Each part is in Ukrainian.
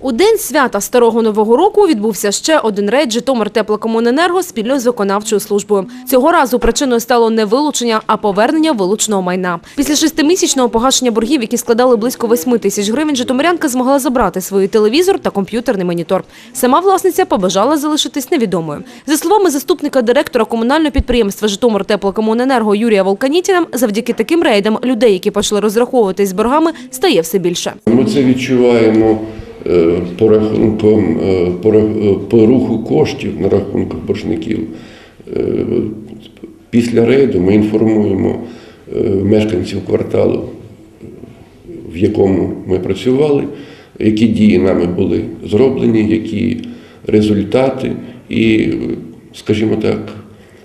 У день свята Старого Нового року відбувся ще один рейд Житомир Теплокомуненерго спільно з виконавчою службою. Цього разу причиною стало не вилучення, а повернення вилученого майна. Після шестимісячного погашення боргів, які складали близько 8 тисяч гривень, житомирянка змогла забрати свій телевізор та комп'ютерний монітор. Сама власниця побажала залишитись невідомою. За словами заступника директора комунального підприємства Житомир Теплокомуненерго Юрія Волканітіна, завдяки таким рейдам людей, які почали розраховуватись з боргами, стає все більше. Ми це відчуваємо по, рахункам, е, по, е, по руху коштів на рахунках боржників. Е, Після рейду ми інформуємо е, мешканців кварталу, в якому ми працювали, які дії нами були зроблені, які результати і, скажімо так,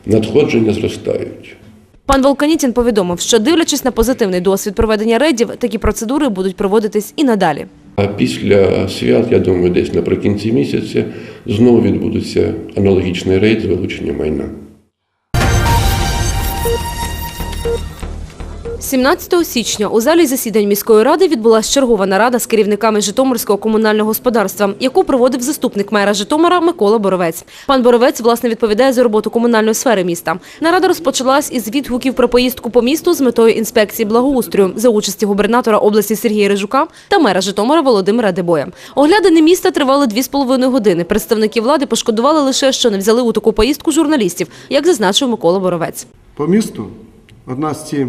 надходження зростають. Пан Волканітін повідомив, що дивлячись на позитивний досвід проведення рейдів, такі процедури будуть проводитись і надалі. А після свят, я думаю, десь наприкінці місяця знову відбудеться аналогічний рейд з вилучення майна. 17 січня у залі засідань міської ради відбулася чергова нарада з керівниками Житомирського комунального господарства, яку проводив заступник мера Житомира Микола Боровець. Пан Боровець власне відповідає за роботу комунальної сфери міста. Нарада розпочалась із відгуків про поїздку по місту з метою інспекції благоустрою за участі губернатора області Сергія Рижука та мера Житомира Володимира Дебоя. Оглядини міста тривали дві з половиною години. Представники влади пошкодували лише, що не взяли у таку поїздку журналістів, як зазначив Микола Боровець. по місту. Одна з ці.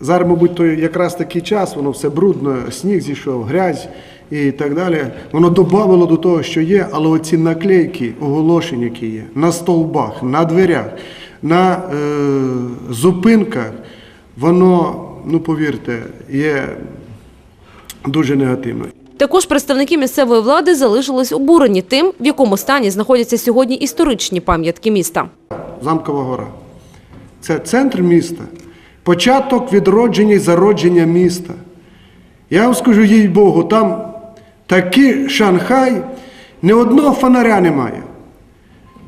Зараз, мабуть, той якраз такий час, воно все брудно, сніг зійшов, грязь і так далі. Воно додавало до того, що є, але оці наклейки, оголошень, які є, на стовбах, на дверях, на е, зупинках, воно, ну повірте, є дуже негативно. Також представники місцевої влади залишились обурені тим, в якому стані знаходяться сьогодні історичні пам'ятки міста. Замкова гора. Це центр міста, початок відродження і зародження міста. Я вам скажу, їй Богу, там такий Шанхай, ні одного фонаря немає.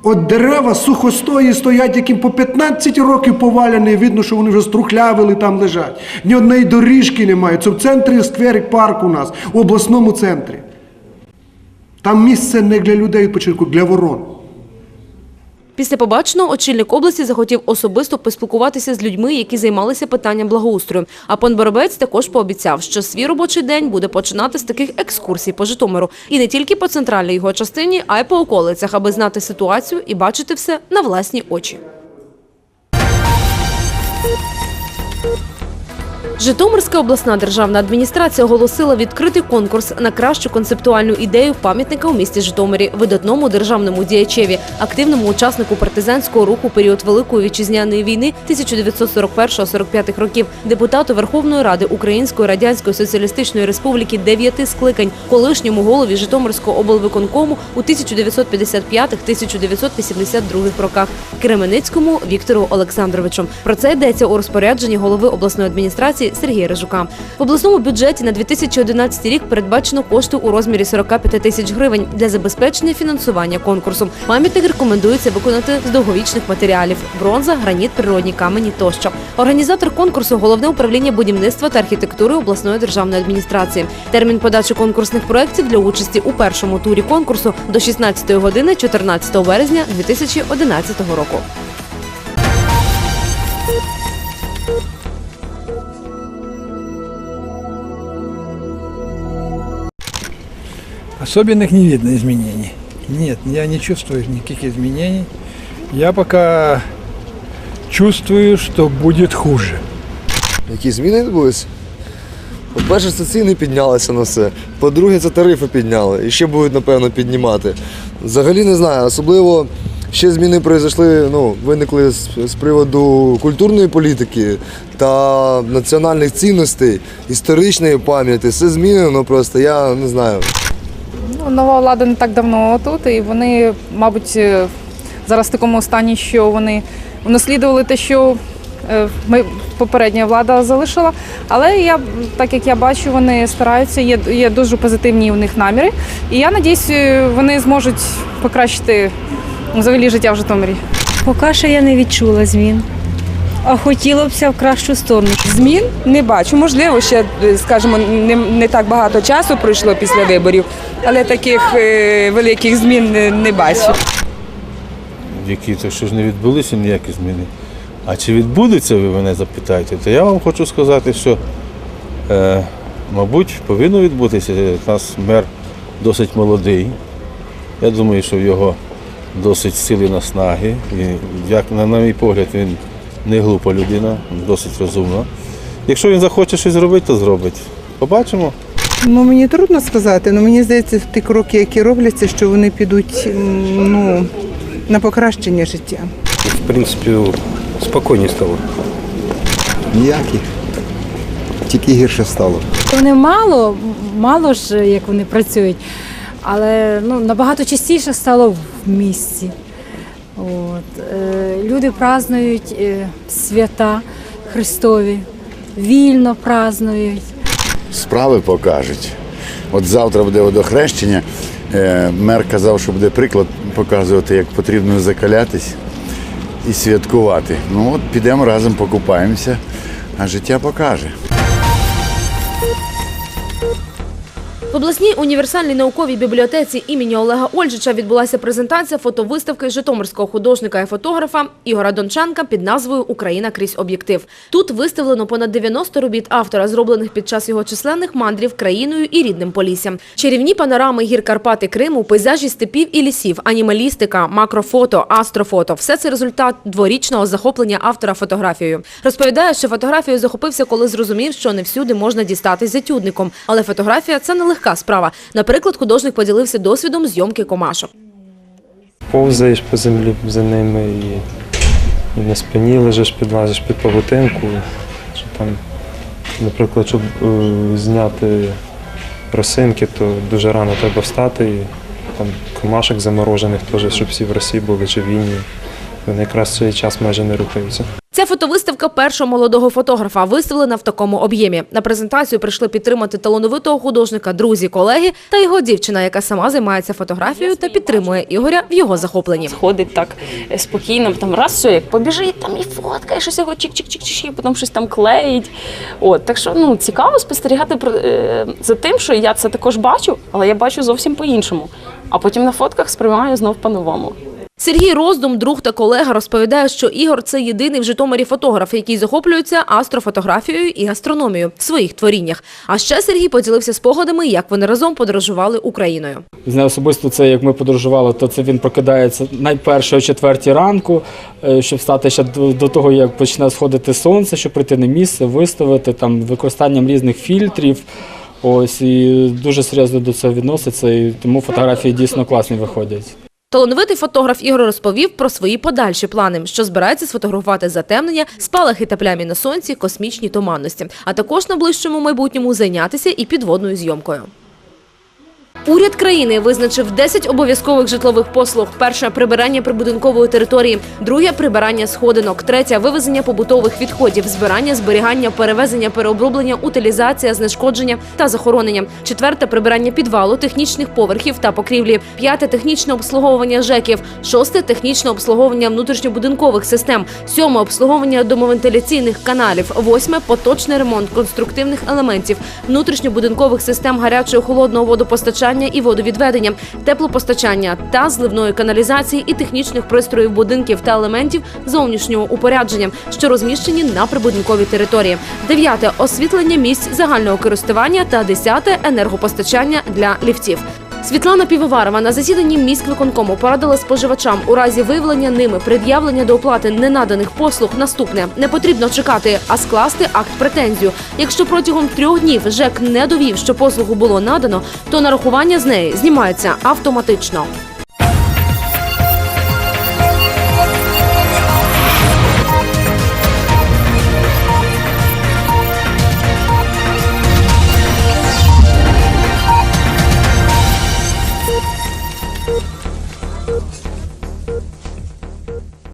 От дерева сухостої стоять, яким по 15 років поваляні, видно, що вони вже струхлявили, там лежать. Ні одної доріжки немає. Це в центрі скверик парк у нас, у обласному центрі. Там місце не для людей відпочинку, для ворон. Після побаченого очільник області захотів особисто поспілкуватися з людьми, які займалися питанням благоустрою. А пан Боробець також пообіцяв, що свій робочий день буде починати з таких екскурсій по Житомиру. І не тільки по центральній його частині, а й по околицях, аби знати ситуацію і бачити все на власні очі. Житомирська обласна державна адміністрація оголосила відкритий конкурс на кращу концептуальну ідею пам'ятника у місті Житомирі видатному державному діячеві, активному учаснику партизанського руху період Великої вітчизняної війни 1941-45 років, депутату Верховної Ради Української Радянської Соціалістичної Республіки дев'яти скликань, колишньому голові Житомирського облвиконкому у 1955-1982 роках Кременицькому Віктору Олександровичу. Про це йдеться у розпорядженні голови обласної адміністрації Сергія Рижука. В обласному бюджеті на 2011 рік передбачено кошти у розмірі 45 тисяч гривень для забезпечення фінансування конкурсу. Пам'ятник рекомендується виконати з довговічних матеріалів: бронза, граніт, природні камені тощо. Організатор конкурсу головне управління будівництва та архітектури обласної державної адміністрації. Термін подачі конкурсних проєктів для участі у першому турі конкурсу до 16 години 14 березня 2011 року. Особенных не видно изменений. Нет, я не чувствую никаких изменений. Я пока чувствую, что будет хуже. Які зміни відбулися? По-перше, це ціни піднялися на все. По-друге, це тарифи підняли. І ще будуть, напевно, піднімати. Взагалі не знаю. Особливо ще зміни пройшли, ну, виникли з, з приводу культурної політики та національних цінностей, історичної пам'яті. Все змінено просто, я не знаю. Нова влада не так давно тут, і вони, мабуть, е, зараз в такому стані, що вони унаслідували те, що е, ми, попередня влада залишила. Але я, так як я бачу, вони стараються, є, є дуже позитивні у них наміри. І я надіюсь, е, вони зможуть покращити взагалі життя в Житомирі. Поки що я не відчула змін. А хотілося в кращу сторону. Змін не бачу. Можливо, ще, е, скажімо, не, не так багато часу пройшло після виборів, але таких е, великих змін не, не бачу. які то що ж не відбулися ніякі зміни. А чи відбудеться, ви мене запитаєте, то я вам хочу сказати, що, е, мабуть, повинно відбутися. У нас мер досить молодий. Я думаю, що в його досить сили наснаги. І, як, на, на мій погляд, він не глупа людина, досить розумна. Якщо він захоче щось зробити, то зробить. Побачимо. Ну мені трудно сказати, але мені здається, ті кроки, які робляться, що вони підуть ну, на покращення життя. В принципі, спокійніше стало. Ніяких. Тільки гірше стало. Вони мало, мало ж як вони працюють, але ну, набагато частіше стало в місті. От. Е, люди празднують е, свята Христові, вільно празднують. Справи покажуть. От завтра буде водохрещення. Е, Мер казав, що буде приклад показувати, як потрібно закалятись і святкувати. Ну от підемо разом покупаємося, а життя покаже. Обласній універсальній науковій бібліотеці імені Олега Ольжича відбулася презентація фотовиставки житомирського художника і фотографа Ігора Донченка під назвою Україна крізь об'єктив. Тут виставлено понад 90 робіт автора, зроблених під час його численних мандрів країною і рідним Поліссям. Чарівні панорами гір Карпати Криму, пейзажі степів і лісів, анімалістика, макрофото, астрофото все це результат дворічного захоплення автора фотографією. Розповідає, що фотографією захопився, коли зрозумів, що не всюди можна дістатись затюдником. Але фотографія це не легка справа. Наприклад, художник поділився досвідом зйомки комашок. Повзаєш по землі за ними і, і на спині лежиш, підлазиш під павутинку. Що там, наприклад, щоб е, зняти росинки, то дуже рано треба встати. І, там комашок заморожених теж, щоб всі в Росії були живі. Вони якраз цей час майже не рухаються. Ця фотовиставка першого молодого фотографа виставлена в такому об'ємі. На презентацію прийшли підтримати талановитого художника, друзі, колеги та його дівчина, яка сама займається фотографією та підтримує Ігоря в його захопленні. Ходить так спокійно, там раз все, як побіжить, там і фоткає, щось його чик-чик-чик-чик, потім щось там клеїть. От, так що ну, цікаво спостерігати е, за тим, що я це також бачу, але я бачу зовсім по-іншому. А потім на фотках сприймаю знов по-новому. Сергій Роздум, друг та колега, розповідає, що Ігор це єдиний в Житомирі фотограф, який захоплюється астрофотографією і астрономією в своїх творіннях. А ще Сергій поділився спогадами, як вони разом подорожували Україною. Знаю особисто це, як ми подорожували, то це він прокидається найперше о четвертій ранку, е, щоб встати ще до того, як почне сходити сонце, щоб прийти на місце, виставити там використанням різних фільтрів. Ось і дуже серйозно до цього відноситься, і тому фотографії дійсно класні виходять. Талановитий фотограф Ігор розповів про свої подальші плани, що збирається сфотографувати затемнення, спалахи та плямі на сонці, космічні туманності, а також на ближчому майбутньому зайнятися і підводною зйомкою. Уряд країни визначив 10 обов'язкових житлових послуг. Перше прибирання прибудинкової території, друге прибирання сходинок, третє вивезення побутових відходів, збирання, зберігання, перевезення, переоброблення, утилізація, знешкодження та захоронення. Четверте прибирання підвалу, технічних поверхів та покрівлі. П'яте технічне обслуговування ЖЕКів. Шосте технічне обслуговування внутрішньобудинкових систем. Сьоме обслуговування домовентиляційних каналів. Восьме поточний ремонт конструктивних елементів, внутрішньобудинкових систем гарячого холодного водопостачання і водовідведення, теплопостачання та зливної каналізації і технічних пристроїв будинків та елементів зовнішнього упорядження, що розміщені на прибудинковій території. Дев'яте освітлення місць загального користування та десяте енергопостачання для ліфтів. Світлана Півоварова на засіданні міськвиконкому порадила споживачам у разі виявлення ними пред'явлення до оплати ненаданих послуг наступне не потрібно чекати, а скласти акт претензію. Якщо протягом трьох днів ЖЕК не довів, що послугу було надано, то нарахування з неї знімається автоматично.